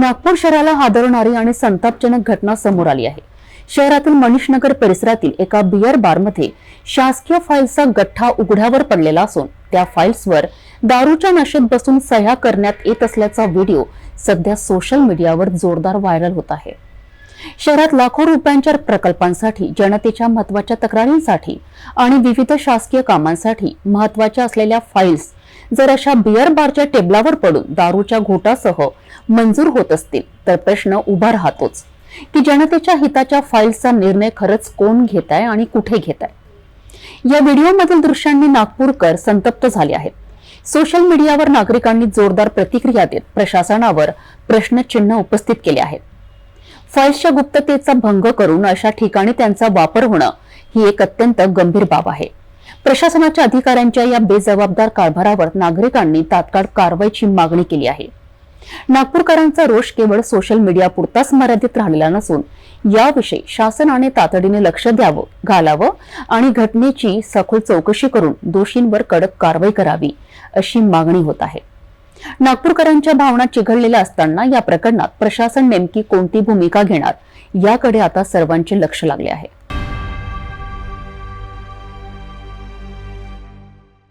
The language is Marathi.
नागपूर शहराला हादरणारी आणि संतापजनक घटना समोर आली आहे. शहरातील मनीषनगर परिसरातील एका बियर बारमध्ये शासकीय फाईल्सचा गठ्ठा उघड्यावर पडलेला असून त्या फाईल्सवर दारूच्या नशेत बसून सह्या करण्यात येत असल्याचा व्हिडिओ सध्या सोशल मीडियावर जोरदार व्हायरल होत आहे. शहरात लाखो रुपयांच्या प्रकल्पांसाठी जनतेच्या महत्त्वाच्या तक्रारींसाठी आणि विविध शासकीय कामांसाठी महत्त्वाच्या असलेल्या फाईल्स जर अशा बिअर बारच्या टेबलावर पडून दारूच्या घोटासह मंजूर होत असतील तर प्रश्न उभा राहतोच. की जनतेच्या हिताच्या फाईल्सचा निर्णय खरंच कोण घेत आहे आणि कुठे घेत आहे या व्हिडिओमधील दृश्यांनी नागपूरकर संतप्त झाले आहेत. सोशल मीडियावर नागरिकांनी जोरदार प्रतिक्रिया देत प्रशासनावर प्रश्नचिन्ह उपस्थित केले आहेत. फाईल्सच्या गुप्ततेचा भंग करून अशा ठिकाणी त्यांचा वापर होणं ही एक अत्यंत गंभीर बाब आहे. प्रशासनाच्या अधिकाऱ्यांच्या या बेजबाबदार कारभारावर नागरिकांनी तात्काळ कारवाईची मागणी केली आहे. नागपूरकरांचा रोष केवळ सोशल मीडिया पुरताच मर्यादित राहिलेला नसून याविषयी शासनाने तातडीने लक्ष द्यावं घालावं आणि घटनेची सखोल चौकशी करून दोषींवर कडक कारवाई करावी अशी मागणी होत आहे. नागपूरकरांच्या भावना चिघळलेल्या असताना या प्रकरणात प्रशासन नेमकी कोणती भूमिका घेणार याकडे आता सर्वांचे लक्ष लागले आहे.